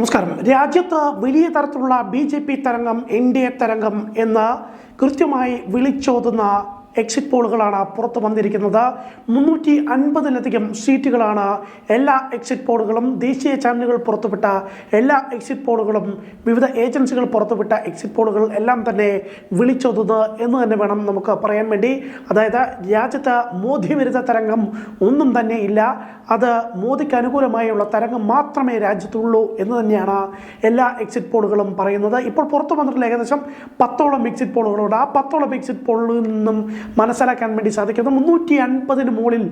നമസ്കാരം. രാജ്യത്ത് വലിയ തരത്തിലുള്ള ബി ജെ പി തരംഗം എൻ ഡി എ തരംഗം എന്ന് കൃത്യമായി വിളിച്ചോതുന്ന എക്സിറ്റ് പോളുകളാണ് പുറത്ത് വന്നിരിക്കുന്നത്. മുന്നൂറ്റി അൻപതിലധികം സീറ്റുകളാണ് എല്ലാ എക്സിറ്റ് പോളുകളും. ദേശീയ ചാനലുകൾ പുറത്തുവിട്ട എല്ലാ എക്സിറ്റ് പോളുകളും വിവിധ ഏജൻസികൾ പുറത്തുവിട്ട എക്സിറ്റ് പോളുകൾ എല്ലാം തന്നെ വിളിച്ചൊതുന്നത് എന്ന് തന്നെ വേണം നമുക്ക് പറയാൻ വേണ്ടി. അതായത് രാജ്യത്ത് മോദി വിരുദ്ധ തരംഗം ഒന്നും തന്നെ ഇല്ല. അത് മോദിക്ക് അനുകൂലമായുള്ള തരംഗം മാത്രമേ രാജ്യത്തുള്ളൂ എന്ന് തന്നെയാണ് എല്ലാ എക്സിറ്റ് പോളുകളും പറയുന്നത്. ഇപ്പോൾ പുറത്തു വന്നിട്ടുള്ള ഏകദേശം പത്തോളം എക്സിറ്റ് പോളുകളുണ്ട് ആ പത്തോളം എക്സിറ്റ് പോളുകളിൽ നിന്നും മനസ്സിലാക്കാൻ വേണ്ടി സാധിക്കുന്നത്. മുന്നൂറ്റി അൻപതിന് മുകളിൽ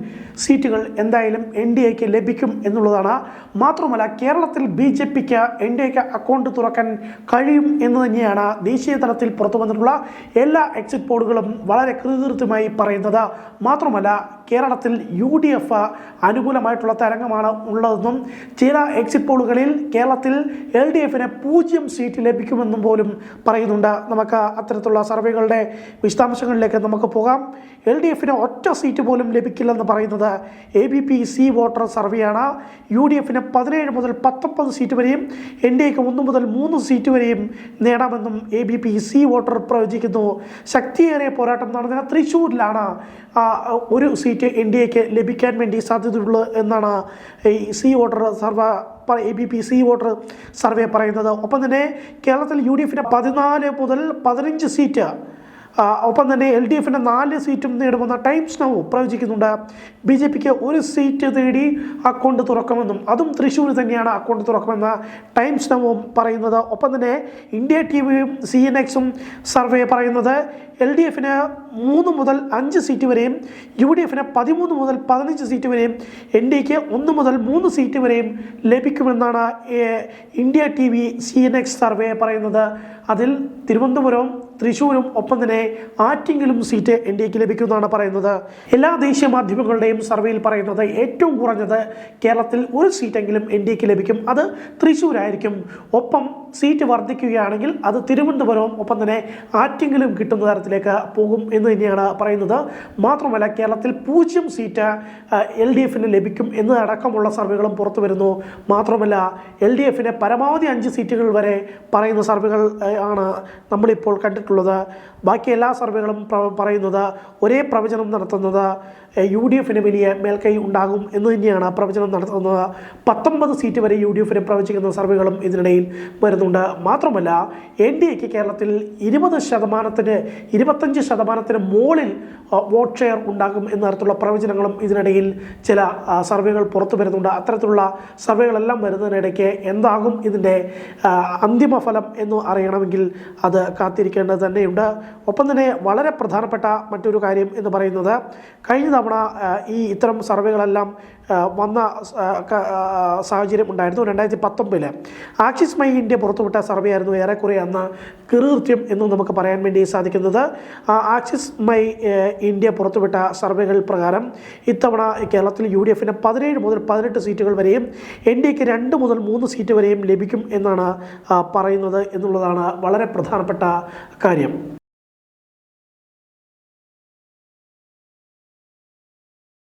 സീറ്റുകൾ എന്തായാലും എൻ ഡി എക്ക് ലഭിക്കും എന്നുള്ളതാണ്. മാത്രമല്ല കേരളത്തിൽ ബി ജെ പിക്ക് എൻ ഡി എക്ക് അക്കൗണ്ട് തുറക്കാൻ കഴിയും എന്ന് തന്നെയാണ് ദേശീയ തലത്തിൽ പുറത്തു വന്നിട്ടുള്ള എല്ലാ എക്സിറ്റ് പോളുകളും വളരെ കൃതൃത്യമായി പറയുന്നത്. മാത്രമല്ല കേരളത്തിൽ യു ഡി എഫ് അനുകൂലമായിട്ടുള്ള തരംഗമാണ് ഉള്ളതെന്നും ചില എക്സിറ്റ് പോളുകളിൽ കേരളത്തിൽ എൽ ഡി എഫിന് പൂജ്യം സീറ്റ് ലഭിക്കുമെന്നും പോലും പറയുന്നുണ്ട്. നമുക്ക് അത്തരത്തിലുള്ള സർവേകളുടെ വിശദാംശങ്ങളിലേക്ക് നമുക്ക് പോകാം. എൽ ഡി എഫിന് ഒറ്റ സീറ്റ് പോലും ലഭിക്കില്ലെന്ന് പറയുന്നത് A B P C voter സർവേയാണ് U D എഫിന് പതിനേഴ് മുതൽ പത്തൊമ്പത് സീറ്റ് വരെയും എൻ ഡി എക്ക് ഒന്ന് മുതൽ മൂന്ന് സീറ്റ് വരെയും നേടാമെന്നും A B P C voter പ്രവചിക്കുന്നു. ശക്തിയേറിയ പോരാട്ടം നടന്ന തൃശ്ശൂരിലാണ് ഒരു സീറ്റ് എൻ ഡി എക്ക് ലഭിക്കാൻ വേണ്ടി സാധ്യതയുള്ളത് എന്നാണ് ഈ C voter survey A B P C voter survey പറയുന്നത്. ഒപ്പം തന്നെ കേരളത്തിൽ യു ഡി എഫിന് പതിനാല് മുതൽ പതിനഞ്ച് സീറ്റ് ഒപ്പം തന്നെ എൽ ഡി എഫിന്റെ നാല് സീറ്റും നേടുമെന്ന ടൈംസ് നൗ പ്രവചിക്കുന്നുണ്ട്. ബി ജെ പിക്ക് ഒരു സീറ്റ് നേടി അക്കൗണ്ട് തുറക്കുമെന്നും അതും തൃശ്ശൂർ തന്നെയാണ് അക്കൗണ്ട് തുറക്കുമെന്ന് ടൈംസ് നവും പറയുന്നത്. ഒപ്പം തന്നെ ഇന്ത്യ ടി വിയും സി എൻ എക്സും സർവേ പറയുന്നത് എൽ ഡി എഫിന് മൂന്ന് മുതൽ അഞ്ച് സീറ്റ് വരെയും യു ഡി എഫിന് പതിമൂന്ന് മുതൽ പതിനഞ്ച് സീറ്റ് വരെയും എൻ ഡി എക്ക് ഒന്ന് മുതൽ മൂന്ന് സീറ്റ് വരെയും ലഭിക്കുമെന്നാണ് India T V C N X survey പറയുന്നത്. അതിൽ തിരുവനന്തപുരവും തൃശ്ശൂരും ഒപ്പം തന്നെ ആറ്റിങ്ങിലും സീറ്റ് എൻ ഡി എക്ക് ലഭിക്കുമെന്നാണ് പറയുന്നത്. എല്ലാ ദേശീയ മാധ്യമങ്ങളുടെയും സർവേയിൽ പറയുന്നത് ഏറ്റവും കുറഞ്ഞത് കേരളത്തിൽ ഒരു സീറ്റെങ്കിലും എൻ ഡി എക്ക് ലഭിക്കും. അത് തൃശ്ശൂരായിരിക്കും ഒപ്പം സീറ്റ് വർദ്ധിക്കുകയാണെങ്കിൽ അത് തിരുവനന്തപുരവും ഒപ്പം തന്നെ ആറ്റിങ്ങിലും കിട്ടുന്ന തരത്തിലേക്ക് പോകും എന്ന് തന്നെയാണ് പറയുന്നത്. മാത്രമല്ല കേരളത്തിൽ പൂജ്യം സീറ്റ് എൽ ഡി എഫിന് ലഭിക്കും എന്നതടക്കമുള്ള സർവേകളും പുറത്തു വരുന്നു. മാത്രമല്ല എൽ ഡി എഫിന് പരമാവധി അഞ്ച് സീറ്റുകൾ വരെ പറയുന്ന സർവേകൾ ആണ് നമ്മളിപ്പോൾ കണ്ടിട്ടുള്ളത്. ബാക്കി എല്ലാ സർവേകളും പറയുന്നത് ഒരേ പ്രവചനം നടത്തുന്നത്. യു ഡി എഫിന് വലിയ മേൽക്കൈ ഉണ്ടാകും എന്ന് തന്നെയാണ് പ്രവചനം നടത്തുന്നത്. പത്തൊമ്പത് സീറ്റ് വരെ യു ഡി എഫിന് പ്രവചിക്കുന്ന സർവേകളും ഇതിനിടയിൽ വരുന്നുണ്ട്. മാത്രമല്ല എൻ ഡി എക്ക് കേരളത്തിൽ ഇരുപത് ശതമാനത്തിന് ഇരുപത്തഞ്ച് ശതമാനത്തിന് മുകളിൽ വോട്ട് ഷെയർ ഉണ്ടാകും എന്ന തരത്തിലുള്ള പ്രവചനങ്ങളും ഇതിനിടയിൽ ചില സർവേകൾ പുറത്തു വരുന്നുണ്ട്. അത്തരത്തിലുള്ള സർവേകളെല്ലാം വരുന്നതിനിടയ്ക്ക് എന്താകും ഇതിന്റെ അന്തിമ ഫലം എന്ന് അറിയണമെങ്കിൽ അത് കാത്തിരിക്കേണ്ടത് തന്നെയുണ്ട്. ഒപ്പം തന്നെ വളരെ പ്രധാനപ്പെട്ട മറ്റൊരു കാര്യം എന്ന് പറയുന്നത് കഴിഞ്ഞ തവണ ഈ ഇത്തരം സർവേകളെല്ലാം വന്ന സാഹചര്യം ഉണ്ടായിരുന്നു രണ്ടായിരത്തി പത്തൊമ്പതിൽ ആക്സിസ് മൈ ഇന്ത്യ പുറത്തുവിട്ട സർവേ ആയിരുന്നു ഏറെക്കുറെ അന്ന് കീർത്യം എന്ന് നമുക്ക് പറയാൻ വേണ്ടി സാധിക്കുന്നത്. ആക്സിസ് മൈ ഇന്ത്യ പുറത്തുവിട്ട സർവേകൾ പ്രകാരം ഇത്തവണ കേരളത്തിൽ യു ഡി എഫിന് പതിനേഴ് മുതൽ പതിനെട്ട് സീറ്റുകൾ വരെയും എൻ ഡി എക്ക് രണ്ട് മുതൽ മൂന്ന് സീറ്റ് വരെയും ലഭിക്കും എന്നാണ് പറയുന്നത് എന്നുള്ളതാണ് വളരെ പ്രധാനപ്പെട്ട കാര്യം.